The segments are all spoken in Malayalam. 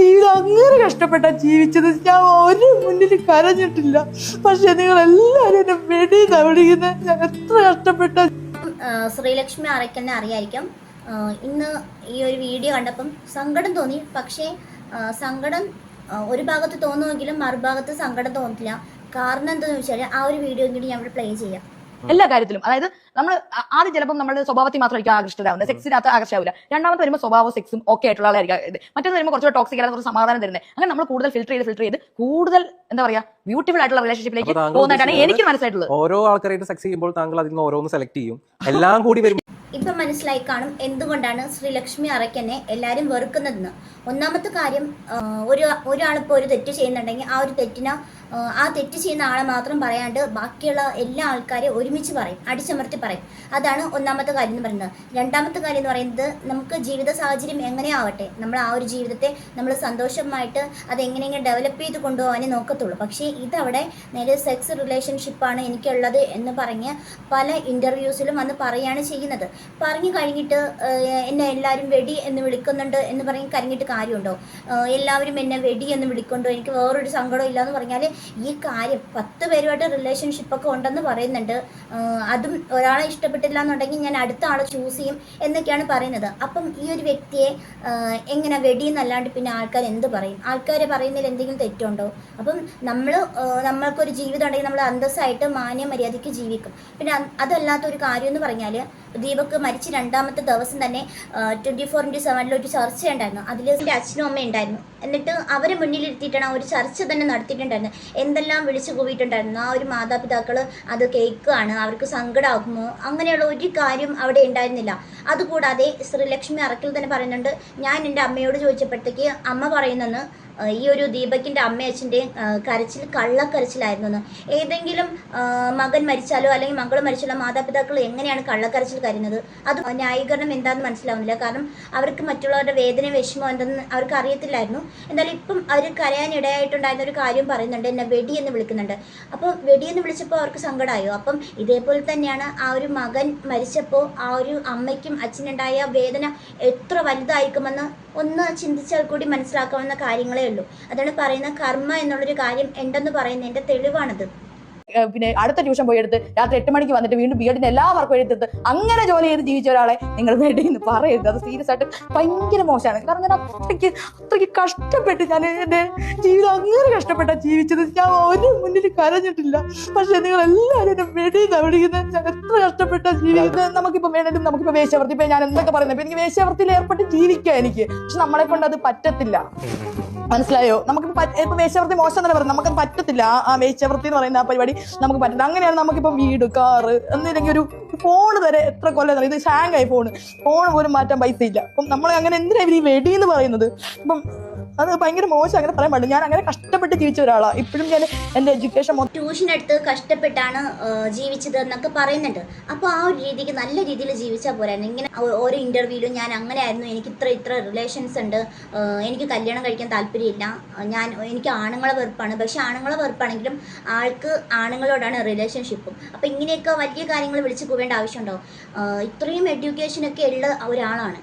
ജീവിതം അങ്ങനെ കഷ്ടപ്പെട്ടാ ജീവിച്ചത്. ഞാൻ ഒരു മുന്നിൽ കരഞ്ഞിട്ടില്ല. പക്ഷെ നിങ്ങൾ എല്ലാരും എന്നെ വെടി തവിടിക്കുന്ന ഞാൻ എത്ര കഷ്ടപ്പെട്ട ശ്രീലക്ഷ്മി അറയ്ക്കലിനെ അറിയായിരിക്കും. ഇന്ന് ഈ ഒരു വീഡിയോ കണ്ടപ്പം സങ്കടം തോന്നി. പക്ഷേ സങ്കടം ഒരു ഭാഗത്ത് തോന്നുമെങ്കിലും മറുഭാഗത്ത് സങ്കടം തോന്നില്ല കാരണം എന്താണെന്ന് വെച്ചാൽ ആ ഒരു വീഡിയോ കൂടി ഞാൻ ഇവിടെ പ്ലേ ചെയ്യാം. എല്ലാ കാര്യത്തിലും. അതായത് നമ്മൾ ആദ്യം ചിലപ്പോൾ നമ്മുടെ സ്വഭാവത്തിൽ മാത്രമായിരിക്കും ആകൃഷ്ടരാകുന്നത് സെക്സിനകത്ത് ആകർഷാവില്ല രണ്ടാമത്തെ വരുമ്പോൾ സ്വഭാവം സെക്സും ഒക്കെ ആയിട്ടുള്ള ആളായിരിക്കും. മറ്റൊന്ന് വരുമ്പോൾ കുറച്ചുകൂടെ ടോക്സിക് അല്ലാതെ കുറച്ച് സമാധാനം തരുന്നത്. അങ്ങനെ നമ്മൾ കൂടുതൽ ഫിൽറ്റർ ചെയ്ത് ഫിൽറ്റർ ചെയ്ത് കൂടുതൽ എന്താ പറയാ ബ്യൂട്ടിഫുൾ ആയിട്ടുള്ള റിലേഷൻഷിപ്പിലേക്ക് ഉദ്ദേശിക്കുന്നത് എനിക്ക് മനസ്സിലായിട്ടുള്ളത്. ഓരോ ആൾക്കാരായിട്ട് സെക്സ് ചെയ്യുമ്പോൾ താങ്കൾ അതിൽ നിന്ന് ഓരോന്ന് സെലക്ട് ചെയ്യും. എല്ലാം കൂടി വരും ഇപ്പം മനസ്സിലായി കാണും എന്തുകൊണ്ടാണ് ശ്രീലക്ഷ്മി അറയ്ക്കനെ എല്ലാവരും വെറുക്കുന്നതെന്ന്. ഒന്നാമത്തെ കാര്യം ഒരു ഒരാളിപ്പോൾ ഒരു തെറ്റ് ചെയ്യുന്നുണ്ടെങ്കിൽ ആ ഒരു തെറ്റിന് ആ, തെറ്റ് ചെയ്യുന്ന ആളെ മാത്രം പറയാണ്ട് ബാക്കിയുള്ള എല്ലാ ആൾക്കാരെയും ഒരുമിച്ച് പറയും അടിച്ചമർത്തി പറയും. അതാണ് ഒന്നാമത്തെ കാര്യം എന്ന് പറയുന്നത്. രണ്ടാമത്തെ കാര്യം എന്ന് പറയുന്നത് നമുക്ക് ജീവിത സാഹചര്യം എങ്ങനെയാവട്ടെ നമ്മൾ ആ ഒരു ജീവിതത്തെ നമ്മൾ സന്തോഷമായിട്ട് അത് എങ്ങനെയെങ്കിലും ഡെവലപ്പ് ചെയ്ത് കൊണ്ടുപോകാനേ നോക്കത്തുള്ളൂ. പക്ഷേ ഇതവിടെ നേരെ സെക്സ് റിലേഷൻഷിപ്പാണ് എനിക്കുള്ളത് എന്ന് പറഞ്ഞ് പല ഇന്റർവ്യൂസിലും വന്ന് പറയുകയാണ് ചെയ്യുന്നത്. പറഞ്ഞു കഴിഞ്ഞിട്ട് എന്നെ എല്ലാവരും വെടി എന്ന് വിളിക്കുന്നുണ്ട് എന്ന് പറഞ്ഞ് കരഞ്ഞിട്ട് കാര്യമുണ്ടോ? എല്ലാവരും എന്നെ വെടി എന്ന് വിളിക്കുന്നുണ്ടോ? എനിക്ക് വേറൊരു സങ്കടം ഇല്ല എന്ന് പറഞ്ഞാൽ ഈ കാര്യം പത്ത് പേരുമായിട്ട് റിലേഷൻഷിപ്പൊക്കെ ഉണ്ടെന്ന് പറയുന്നുണ്ട്. അതും ഒരാളെ ഇഷ്ടപ്പെട്ടില്ല എന്നുണ്ടെങ്കിൽ ഞാൻ അടുത്ത ആളെ ചൂസ് ചെയ്യും എന്നൊക്കെയാണ് പറയുന്നത്. അപ്പം ഈ ഒരു വ്യക്തിയെ എങ്ങനെ വെടിയെന്നല്ലാണ്ട് പിന്നെ ആൾക്കാർ എന്ത് പറയും? ആൾക്കാർ പറയുന്നതിൽ എന്തെങ്കിലും തെറ്റുണ്ടോ? അപ്പം നമ്മൾ നമ്മൾക്കൊരു ജീവിതം ഉണ്ടെങ്കിൽ നമ്മൾ അന്തസ്സായിട്ട് മാന്യ മര്യാദയ്ക്ക് ജീവിക്കും. പിന്നെ അതല്ലാത്ത ഒരു കാര്യം എന്ന് പറഞ്ഞാൽ ദീപക്ക് മരിച്ച രണ്ടാമത്തെ ദിവസം തന്നെ ട്വന്റി ഫോർ ഇന്റു സെവനിൽ ഒരു ചർച്ച ഉണ്ടായിരുന്നു. അതിൽ എന്റെ അച്ഛനും അമ്മയും ഉണ്ടായിരുന്നു. എന്നിട്ട് അവരെ മുന്നിലിരുത്തിയിട്ടാണ് ആ ഒരു ചർച്ച തന്നെ നടത്തിയിട്ടുണ്ടായിരുന്നു എന്തെല്ലാം വിളിച്ചു കൂവിയിട്ടുണ്ടായിരുന്നു? ആ ഒരു മാതാപിതാക്കൾ അത് കേൾക്കുകയാണ്. അവർക്ക് സങ്കടമാകുമോ അങ്ങനെയുള്ള ഒരു കാര്യം അവിടെ ഉണ്ടായിരുന്നില്ല. അതുകൂടാതെ ശ്രീലക്ഷ്മി അറക്കിൽ തന്നെ പറയുന്നുണ്ട് ഞാൻ എന്റെ അമ്മയോട് ചോദിച്ചപ്പോഴത്തേക്ക് അമ്മ പറയുന്നെന്ന് ഈ ഒരു ദീപകിന്റെ അമ്മ അച്ഛന്റെയും കരച്ചിൽ കള്ളക്കരച്ചിലായിരുന്നു എന്ന് ഏതെങ്കിലും മകൻ മരിച്ചാലോ അല്ലെങ്കിൽ മകൾ മരിച്ചാലോ മാതാപിതാക്കൾ എങ്ങനെയാണ് കള്ളക്കരച്ചിൽ കരുന്നത് അത് ന്യായീകരണം എന്താണെന്ന് മനസ്സിലാവുന്നില്ല. കാരണം അവർക്ക് മറ്റുള്ളവരുടെ വേദന വിഷമം എന്തെന്ന് അവർക്ക് അറിയത്തില്ലായിരുന്നു. എന്നാലും ഇപ്പം അവർ കരയാനിടയായിട്ടുണ്ടായിരുന്ന ഒരു കാര്യം പറയുന്നുണ്ട്. എന്നെ വെടി എന്ന് വിളിക്കുന്നുണ്ട്. അപ്പോൾ വെടി എന്ന് വിളിച്ചപ്പോൾ അവർക്ക് സങ്കടമായോ അപ്പം ഇതേപോലെ തന്നെയാണ് ആ ഒരു മകൻ മരിച്ചപ്പോൾ ആ ഒരു അമ്മയ്ക്കും അച്ഛനുണ്ടായ വേദന എത്ര വലുതായിരിക്കുമെന്ന് ഒന്ന് ചിന്തിച്ചാൽ കൂടി മനസ്സിലാക്കാവുന്ന കാര്യങ്ങളേ ഉള്ളൂ. അതാണ് പറയുന്ന കർമ്മ എന്നുള്ളൊരു കാര്യം ഉണ്ടെന്ന് പറയുന്നതിന്റെ തെളിവാണത്. പിന്നെ അടുത്ത ട്യൂഷൻ പോയി എടുത്ത് രാത്രി എട്ട് മണിക്ക് വന്നിട്ട് വീണ്ടും ബി എഡിന്റെ എല്ലാ വർക്കും എഴുതിട്ട് അങ്ങനെ ജോലി ചെയ്ത് ജീവിച്ച ഒരാളെ നിങ്ങൾ വേണ്ടിയെന്ന് പറയരുത്. അത് സീരിയസ് ആയിട്ട് ഭയങ്കര മോശമാണ്. കാരണം ഞാൻ അത്രയ്ക്ക് അത്രയ്ക്ക് കഷ്ടപ്പെട്ട് ഞാൻ എന്റെ ജീവിതം അങ്ങനെ കഷ്ടപ്പെട്ട ജീവിച്ചത്. ഞാൻ ഒരു മുന്നിൽ കരഞ്ഞിട്ടില്ല. പക്ഷെ നിങ്ങൾ എല്ലാവരും എന്നെ വെടിയെന്നാ വിളിക്കുന്നത് ഞാൻ എത്ര കഷ്ടപ്പെട്ട ജീവിക്കുന്നത് നമുക്കിപ്പോ വേണമെങ്കിലും നമുക്കിപ്പോ ഇപ്പൊ ഞാൻ എന്തൊക്കെ പറയുന്നത്. എനിക്ക് വേശ്യാവൃത്തിയിൽ ഏർപ്പെട്ട് ജീവിക്കാം എനിക്ക്. പക്ഷെ നമ്മളെ കൊണ്ട് അത് പറ്റത്തില്ല. മനസ്സിലായോ? നമുക്ക് ഇപ്പൊ വേശ്യാവൃത്തി മോശം തന്നെ പറയുന്നത് നമുക്ക് പറ്റത്തില്ല. ആ- വേശ്യാവൃത്തി എന്ന് പറയുന്ന ആ പരിപാടി നമുക്ക് പറ്റില്ല അങ്ങനെയാണ് നമുക്കിപ്പം വീട് കാറ് എന്തെങ്കിലും ഒരു ഫോൺ വരെ എത്ര കൊല്ലം ഇത് ഹാങ് ആയി ഫോണ് ഫോൺ പോലും മാറ്റാൻ പൈസ ഇല്ല അപ്പം നമ്മൾ അങ്ങനെ എന്തിനാണ് ഇവർ ഈ വെടി എന്ന് പറയുന്നത്? അപ്പം അത് ഭയങ്കര മോശം അങ്ങനെ പറയാൻ പാടില്ല. ഞാൻ അങ്ങനെ കഷ്ടപ്പെട്ട് ജീവിച്ച ഒരാളാണ് ഇപ്പോഴും ഞാൻ എന്റെ എഡ്യൂക്കേഷൻ ട്യൂഷൻ എടുത്ത് കഷ്ടപ്പെട്ടാണ് ജീവിച്ചത് എന്നൊക്കെ പറയുന്നുണ്ട്. അപ്പോൾ ആ ഒരു രീതിക്ക് നല്ല രീതിയിൽ ജീവിച്ചാൽ പോരാ ഇങ്ങനെ ഓരോ ഇന്റർവ്യൂവിലും ഞാൻ അങ്ങനെ ആയിരുന്നു എനിക്ക് ഇത്ര ഇത്ര റിലേഷൻസ് ഉണ്ട്. എനിക്ക് കല്യാണം കഴിക്കാൻ താല്പര്യമില്ല. ഞാൻ എനിക്ക് ആണുങ്ങളെ വെറുപ്പാണ്. പക്ഷെ ആണുങ്ങളെ വെറുപ്പാണെങ്കിലും ആൾക്ക് ആണുങ്ങളോടാണ് റിലേഷൻഷിപ്പും അപ്പോൾ ഇങ്ങനെയൊക്കെ വലിയ കാര്യങ്ങൾ വിളിച്ചു പോവേണ്ട ആവശ്യമുണ്ടോ? ഇത്രയും എഡ്യൂക്കേഷൻ ഒക്കെ ഉള്ള ഒരാളാണ്.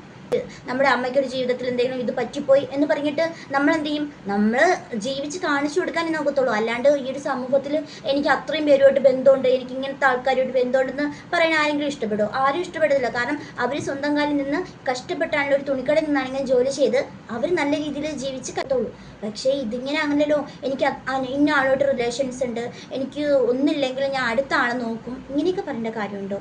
നമ്മുടെ അമ്മയ്ക്ക് ഒരു ജീവിതത്തിൽ എന്തെങ്കിലും ഇത് പറ്റിപ്പോയി എന്ന് പറഞ്ഞിട്ട് നമ്മൾ എന്ത് ചെയ്യും? നമ്മൾ ജീവിച്ച് കാണിച്ചു കൊടുക്കാനേ നോക്കത്തുള്ളൂ. അല്ലാണ്ട് ഈ ഒരു സമൂഹത്തിൽ എനിക്ക് അത്രയും പേരുമായിട്ട് ബന്ധമുണ്ട് എനിക്ക് ഇങ്ങനത്തെ ആൾക്കാരുമായിട്ട് ബന്ധമുണ്ടെന്ന് പറയാൻ ആരെങ്കിലും ഇഷ്ടപ്പെടുമോ ആരും ഇഷ്ടപ്പെടത്തില്ല കാരണം അവർ സ്വന്തം കാലിൽ നിന്ന് കഷ്ടപ്പെട്ടാണല്ലോ ഒരു തുണിക്കടയിൽ നിന്നാണെങ്കിലും ജോലി ചെയ്ത് അവർ നല്ല രീതിയിൽ ജീവിച്ച് കത്തുള്ളൂ പക്ഷേ ഇതിങ്ങനെ അങ്ങനെയല്ലോ എനിക്ക് ഇന്ന ആളോട്ട് റിലേഷൻസ് ഉണ്ട്. എനിക്ക് ഒന്നില്ലെങ്കിൽ ഞാൻ അടുത്ത ആളെ നോക്കും. ഇങ്ങനെയൊക്കെ പറയേണ്ട കാര്യമുണ്ടോ?